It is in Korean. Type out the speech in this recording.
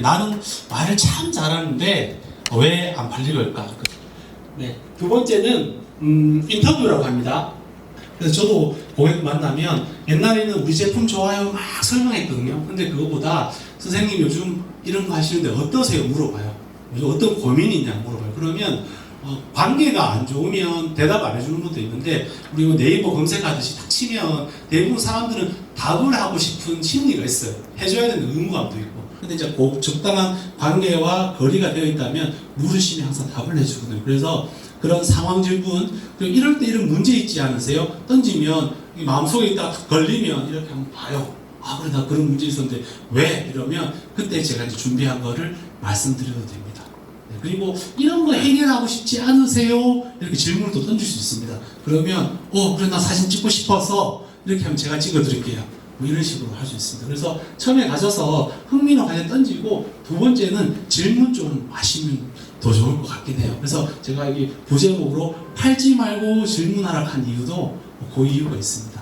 나는 말을 참 잘하는데 왜 안 팔리걸까? 네. 두 번째는 음, 인터뷰라고 합니다. 그래서 저도 고객 만나면 옛날에는 우리 제품 좋아요 막 설명했거든요. 근데 그거보다 선생님 요즘 이런 거 하시는데 어떠세요? 물어봐요. 요즘 어떤 고민이 있냐 물어봐요. 그러면 어, 관계가 안 좋으면 대답 안 해주는 분도 있는데 우리 뭐 네이버 검색하듯이 딱 치면 대부분 사람들은 답을 하고 싶은 심리가 있어요. 해줘야 되는 의무감도 있고. 근데 이제 꼭 적당한 관계와 거리가 되어 있다면 물으시면 항상 답을 해주거든요. 그래서 그런 상황 질문, 그리고 이럴 때 이런 문제 있지 않으세요? 던지면 이 마음속에 있다가 탁 걸리면 이렇게 한번 봐요. 아, 그래, 나 그런 문제 있었는데 왜? 이러면 그때 제가 이제 준비한 거를 말씀드려도 됩니다. 네, 그리고 이런 거 해결하고 싶지 않으세요? 이렇게 질문을 또 던질 수 있습니다. 그러면, 어, 그래, 나 사진 찍고 싶어서 이렇게 하면 제가 찍어드릴게요. 뭐 이런 식으로 할 수 있습니다. 그래서 처음에 가셔서 흥미로 관련 던지고 두 번째는 질문 좀 하시면 더 좋을 것 같긴 해요. 그래서 제가 여기 부제목으로 팔지 말고 질문하라 한 이유도 그 이유가 있습니다.